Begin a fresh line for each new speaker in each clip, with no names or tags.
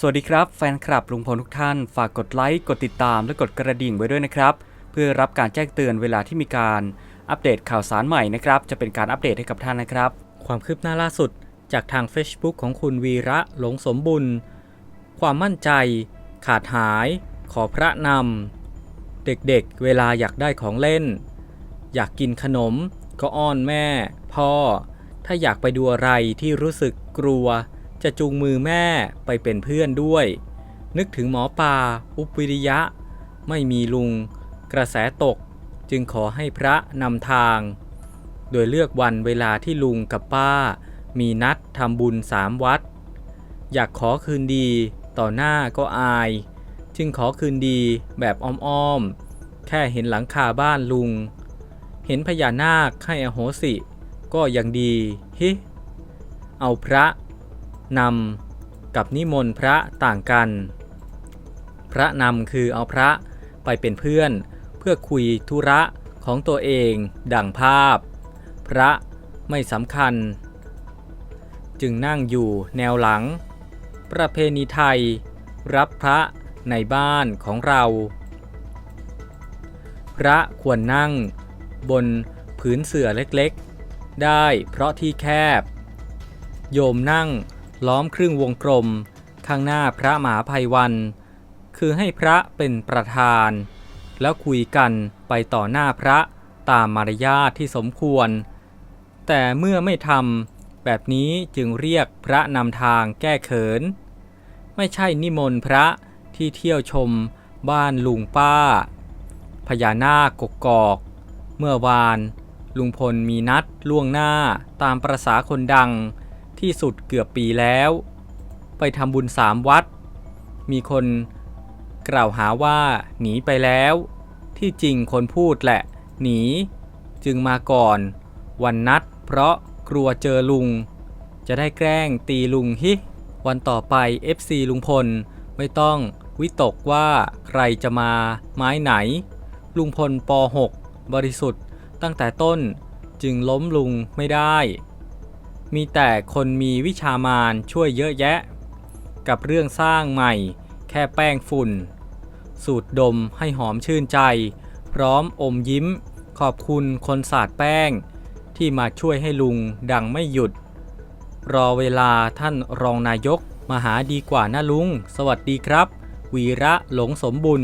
สวัสดีครับแฟนคลับลุงพลทุกท่าน ฝากกดไลค์ กดติดตาม และกดกระดิ่งไว้ด้วยนะครับ เพื่อรับการแจ้งเตือนเวลาที่มีการอัปเดตข่าวสารใหม่นะครับ จะเป็นการอัปเดตให้กับท่านนะครับ ความคืบหน้าล่าสุด จากทาง Facebook ของคุณวีระหลงสมบุญ ความมั่นใจ ขาดหาย ขอพระนำ เด็กๆเวลาอยากได้ของเล่น อยากกินขนม ก็อ้อนแม่ พ่อ ถ้าอยากไปดูอะไรที่รู้สึกกลัว จะจูงมือแม่ไปเป็นเพื่อนด้วย นึกถึงหมอปลาอุปวิริยะ ไม่มีลุง กระแสตกจึงขอให้พระนำทาง โดยเลือกวันเวลาที่ลุงกับป้า มีนัดทำบุญสามวัด อยากขอคืนดีต่อหน้าก็อาย จึงขอคืนดีแบบอ้อมๆ แค่เห็นหลังคาบ้านลุง เห็นพญานาคให้อโหสิ ก็ยังดี ฮิ เอาพระ นำกับนิมนต์พระต่างกัน พระนำคือเอาพระไปเป็นเพื่อน เพื่อคุยธุระของตัวเองดังภาพ พระไม่สำคัญ จึงนั่งอยู่แนวหลัง ประเพณีไทย รับพระในบ้านของเรา พระควรนั่งบนผืนเสื่อเล็กๆ ได้เพราะที่แคบ โยมนั่ง ล้อมครึ่งวงกลม ข้างหน้าพระมหาภัยวัน คือให้พระเป็นประธาน แล้วคุยกันไปต่อหน้าพระตามมารยาทที่สมควร แต่เมื่อไม่ทำแบบนี้จึงเรียกพระนำทางแก้เขิน ไม่ใช่นิมนต์พระที่เที่ยวชมบ้านลุงป้า พญานาคกกอก เมื่อวาน ลุงพลมีนัดล่วงหน้าตามประษาคนดัง ที่สุดเกือบปีแล้ว ไปทำบุญสามวัด มีคนกล่าวหาว่าหนีไปแล้ว ที่จริงคนพูดแหละ หนี จึงมาก่อน วันนัดเพราะกลัวเจอลุง จะได้แกล้งตีลุงฮิวันต่อไป FC ลุงพลไม่ต้องวิตกว่าใครจะมาไม้ไหน ลุงพลป .6 บริสุทธิ์ตั้งแต่ต้นจึงล้มลุงไม่ได้ มีแต่คนมีวิชามานช่วยเยอะแยะ กับเรื่องสร้างใหม่ แค่แป้งฝุ่น สูตรดมให้หอมชื่นใจ พร้อมอมยิ้ม ขอบคุณคนศาสาดแป้ง ที่มาช่วยให้ลุงดังไม่หยุด รอเวลาท่านรองนายกมาหาดีกว่านะลุง สวัสดีครับ วีระหลงสมบุญ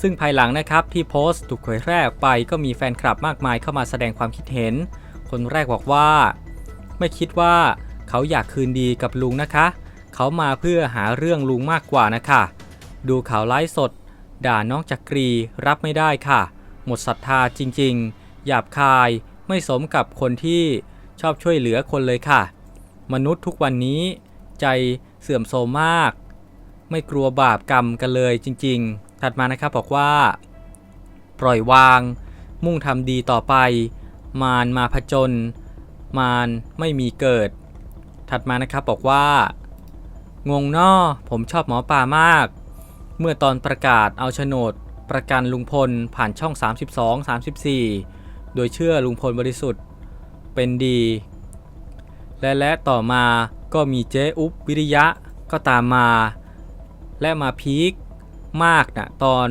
ซึ่งภายหลังนะครับที่โพสต์ถูกเผยแพร่ไปก็มีแฟนคลับมากมายเข้ามาแสดงความคิดเห็น คนแรกบอกว่า ไม่คิดว่าเขาอยากคืนดีกับลุงนะคะ เขามาเพื่อหาเรื่องลุงมากกว่านะคะ ดูข่าวไลฟ์สด ด่าน้องจักรีรับไม่ได้ค่ะ หมดศรัทธาจริงๆ หยาบคายไม่สมกับคนที่ชอบช่วยเหลือคนเลยค่ะ มนุษย์ทุกวันนี้ใจเสื่อมโทรมมาก ไม่กลัวบาปกรรมกันเลยจริงๆ ถัดมานะครับบอกว่า ปล่อยวาง มุ่งทำดีต่อไป มารมาผจญ มารไม่มีเกิด ถัดมานะครับบอกว่า งงนอผมชอบหมอปลามาก เมื่อตอนประกาศเอาโฉนด ประกันลุงพลผ่านช่อง 32 34 โดยเชื่อลุงพลบริสุทธิ์เป็นดี และและต่อมาก็มีเจ๊อุ๊บวิริยะก็ตามมา และมาพีคมากนะตอน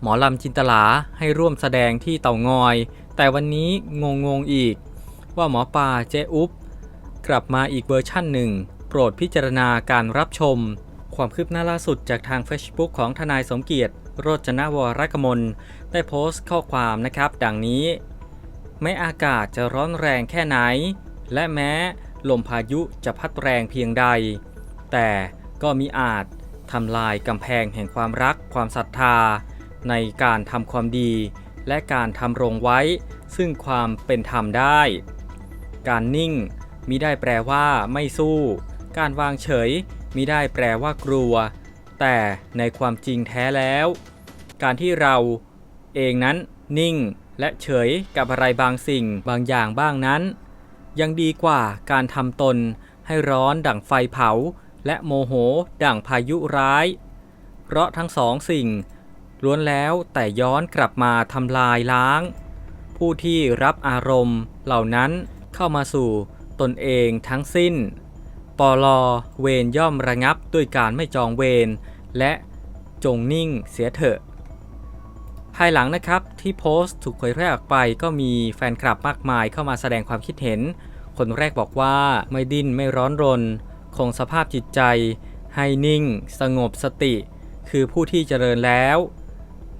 หมอลำจินตลาให้ร่วมแสดงที่เต่างอย แต่วันนี้งงงอีก ว่าหมอปลาเจ๊อุ๊บกลับมาอีกเวอร์ชั่นหนึ่ง โปรดพิจารณาการรับชม ความคืบหน้าล่าสุดจากทาง Facebook ของทนายสมเกียรติโรจนวรกมล ได้โพสต์ข้อความนะครับ ดังนี้ แม้อากาศจะร้อนแรงแค่ไหน และแม้ลมพายุจะพัดแรงเพียงใด แต่ก็มิอาจทำลายกำแพงแห่งความรักความศรัทธา ในการทำความดี และการทำรงไว้ ซึ่งความเป็นธรรมได้ การนิ่งมิได้แปลว่าไม่สู้ การวางเฉยมิได้แปลว่ากลัว แต่ในความจริงแท้แล้ว การที่เราเองนั้นนิ่งและเฉยกับอะไรบางสิ่งบางอย่างบ้างนั้น ยังดีกว่าการทำตนให้ร้อนดั่งไฟเผา และโมโหดั่งพายุร้าย เพราะทั้งสองสิ่ง ล้วนแล้วแต่ย้อนกลับมาทำลายล้าง ผู้ที่รับอารมณ์เหล่านั้น เข้ามาสู่ตนเองทั้งสิ้นปปลเวรย่อมระงับด้วยการไม่จองเวรและจงนิ่งเสียเถอะ ภายหลังนะครับที่โพสต์ถูกเผยแพร่ออกไปก็มีแฟนคลับมากมายเข้ามาแสดงความคิดเห็น คนแรกบอกว่าไม่ดิ้นไม่ร้อนรน คงสภาพจิตใจ ให้นิ่ง สงบสติ คือผู้ที่เจริญแล้ว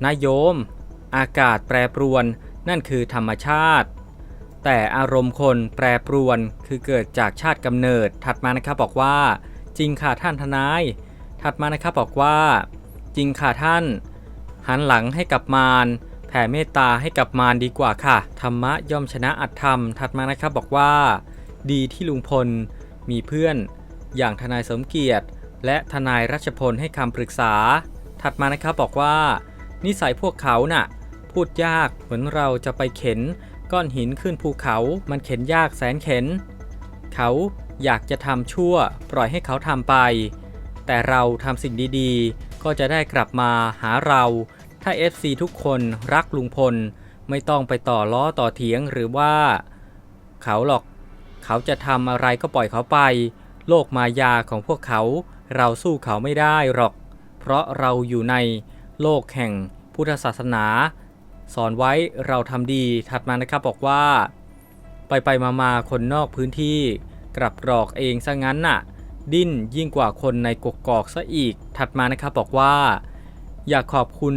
นายโยม อากาศแปรปรวน นั่นคือธรรมชาติ แต่อารมณ์คนแปรปรวนคือเกิดจากชาติกำเนิด ถัดมานะครับบอกว่า จริงค่ะท่านทนาย ถัดมานะครับบอกว่า จริงค่ะท่าน หันหลังให้กับมารแผ่เมตตาให้กับมารดีกว่าค่ะ ธรรมะย่อมชนะอัตธรรม ถัดมานะครับบอกว่า ดีที่ลุงพลมีเพื่อน อย่างทนายสมเกียรติ และทนายรัชพลให้คำปรึกษา ถัดมานะครับบอกว่า นิสัยพวกเขาน่ะ พูดยากเหมือนเราจะไปเข็น ก้อนหินขึ้นภูเขามันเข็นยากแสนเข็น เขาอยากจะทำชั่วปล่อยให้เขาทำไป แต่เราทำสิ่งดีๆ ก็จะได้กลับมาหาเรา ถ้า FC ทุกคนรักลุงพล ไม่ต้องไปต่อล้อต่อเถียงหรือว่า เขาหรอก เขาจะทำอะไรก็ปล่อยเขาไป โลกมายาของพวกเขา เราสู้เขาไม่ได้หรอก เพราะเราอยู่ในโลกแห่งพุทธศาสนา สอนไว้เราทำดีถัดมานะครับบอกว่า ไปไปมามาคนนอกพื้นที่ กลับกรอกเองซะงั้นน่ะ ดิ้นยิ่งกว่าคนในกกอกซะอีก ถัดมานะครับบอกว่า อยากขอบคุณ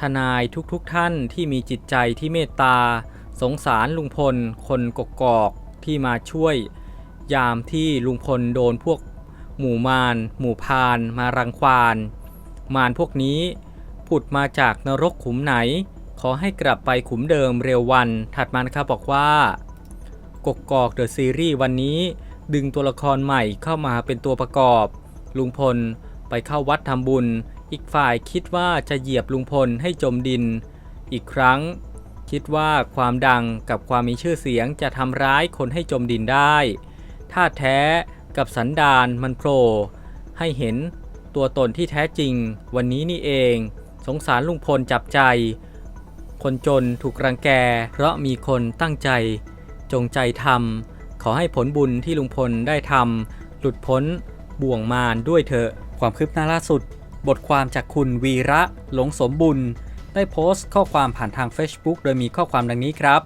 ทนายทุกๆทท่านที่มีจิตใจที่เมตตา สงสารลุงพล คนกกอกที่มาช่วย ยามที่ลุงพลโดนพวก หมู่มาร หมู่พาน มารังควาน มารพวกนี้ผุดมาจากนรกขุมไหน ขอให้กลับไปขุมเดิมเร็ววันถัดมานะครับบอกว่ากกอกเดอะซีรีส์วันนี้ ดึงตัวละครใหม่เข้ามาเป็นตัวประกอบ ลุงพลไปเข้าวัดทำบุญ อีกฝ่ายคิดว่าจะเหยียบลุงพลให้จมดิน อีกครั้ง คิดว่าความดังกับความมีชื่อเสียงจะทำร้ายคนให้จมดินได้ท่าแท้กับสันดานมันโผล่ให้เห็นตัวตนที่แท้จริง วันนี้นี่เอง สงสารลุงพลจับใจ คนจนถูกรังแก เพราะมีคนตั้งใจ จงใจทำขอให้ผลบุญที่ลุงพลได้ทำหลุดพ้นบ่วงมารด้วยเถอะ ความคืบหน้าล่าสุด บทความจากคุณวีระหลงสมบุญ ได้โพสต์ข้อความผ่านทาง Facebook โดยมีข้อความดังนี้ครับ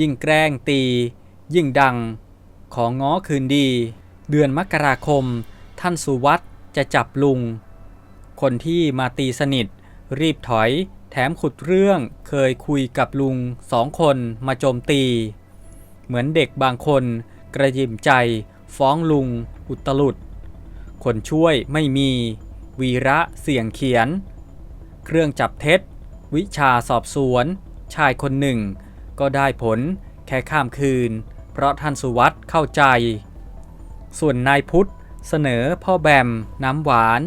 ยิ่งแกล้งตี ยิ่งดัง ของง้อคืนดี เดือนมกราคม ท่านสุวัตจะจับลุง คนที่มาตีสนิท รีบถอย แถมขุดเรื่องเคยคุยกับลุงสองคนมาโจมตี เหมือนเด็กบางคนกระยิมใจฟ้องลุงอุตลุด คนช่วยไม่มี วีระเสี่ยงเขียน เครื่องจับเท็จ วิชาสอบสวน ชายคนหนึ่ง ก็ได้ผลแค่ข้ามคืน เพราะท่านสุวัตเข้าใจ ส่วนนายพุทธเสนอพ่อแบมน้ำหวาน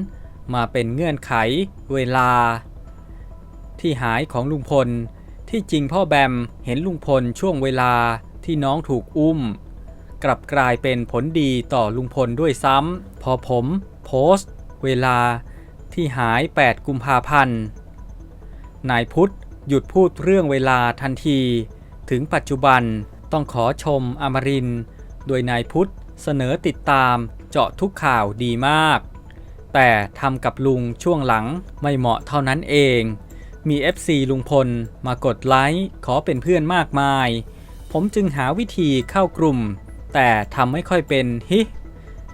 มาเป็นเงื่อนไขเวลา ที่หายของลุงพล ที่จริงพ่อแบมเห็นลุงพลช่วงเวลาที่น้องถูกอุ้ม กลับกลายเป็นผลดีต่อลุงพลด้วยซ้ำพอผมโพสต์ เวลาที่หาย 8 กุมภาพันธ์นายพุทธหยุดพูดเรื่องเวลาทันที ถึงปัจจุบันต้องขอชมอมริน โดยนายพุทธเสนอติดตามเจาะทุกข่าวดีมาก แต่ทำกับลุงช่วงหลังไม่เหมาะเท่านั้นเอง มี FC ลุงพลมากดไลค์ขอเป็นเพื่อนมากมาย ผมจึงหาวิธีเข้ากลุ่ม แต่ทำไม่ค่อยเป็นฮิ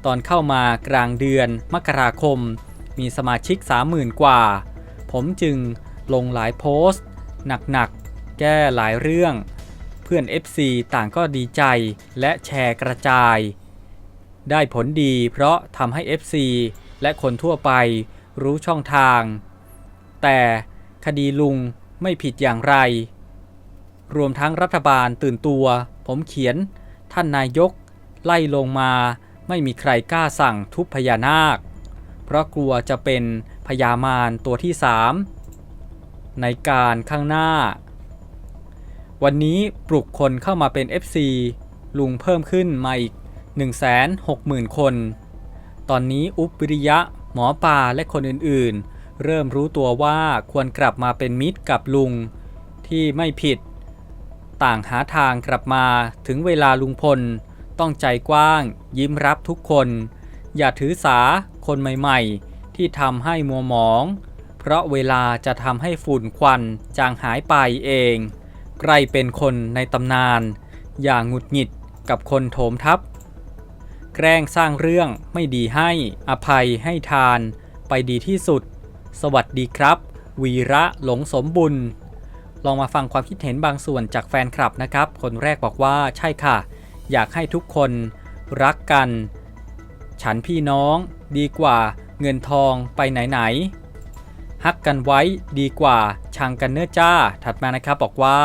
ตอนเข้ามากลางเดือนมกราคม มีสมาชิก 30,000 กว่า ผมจึงลงหลายโพสต์ หนักๆ แก้หลายเรื่อง เพื่อน FC ต่างก็ดีใจและแชร์กระจาย ได้ผลดีเพราะทำให้ FC และคนทั่วไปรู้ช่องทาง แต่ คดีลุงไม่ผิดอย่างไร รวมทั้งรัฐบาลตื่นตัว ผมเขียน ท่านนายก ไล่ลงมา ไม่มีใครกล้าสั่งทุบพญานาค เพราะกลัวจะเป็นพญามารตัวที่สามในการข้างหน้า วันนี้ปลุกคนเข้ามาเป็น FC ลุงเพิ่มขึ้นมาอีก 160,000 คน ตอนนี้อุปวิริยะ หมอปลาและคนอื่นๆ เริ่มรู้ตัวว่าควรกลับมาเป็นมิตรกับลุง ที่ไม่ผิด ต่างหาทางกลับมาถึงเวลาลุงพล ต้องใจกว้าง ยิ้มรับทุกคน อย่าถือสาคนใหม่ๆ ที่ทำให้มัวหมอง เพราะเวลาจะทำให้ฝุ่นควันจางหายไปเองใครเป็นคนในตำนาน อย่างหงุดหงิดกับคนโถมทับ แกล้งสร้างเรื่องไม่ดีให้อภัยให้ทานไปดีที่สุด สวัสดีครับ วีระหลงสมบุญ ลองมาฟังความคิดเห็นบางส่วนจากแฟนคลับนะครับ คนแรกบอกว่าใช่ค่ะ อยากให้ทุกคนรักกัน ฉันพี่น้องดีกว่าเงินทองไปไหนๆฮักกันไว้ดีกว่า ชังกันเนื้อจ้า ถัดมานะครับบอกว่า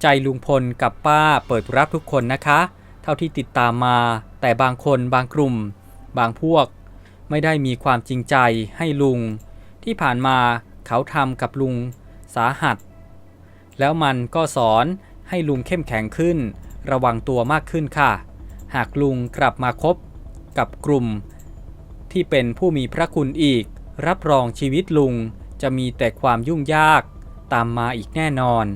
ใจลุงพลกับป้าเปิดรับทุกคนนะคะ เท่าที่ติดตามมา แต่บางคนบางกลุ่ม บางพวก ไม่ได้มีความจริงใจให้ลุง ที่ผ่านมาเขาทำกับลุงสาหัส แล้วมันก็สอนให้ลุงเข้มแข็งขึ้น ระวังตัวมากขึ้นค่ะ หากลุงกลับมาคบกับกลุ่ม ที่เป็นผู้มีพระคุณอีก รับรองชีวิตลุงจะมีแต่ความยุ่งยากตามมาอีกแน่นอน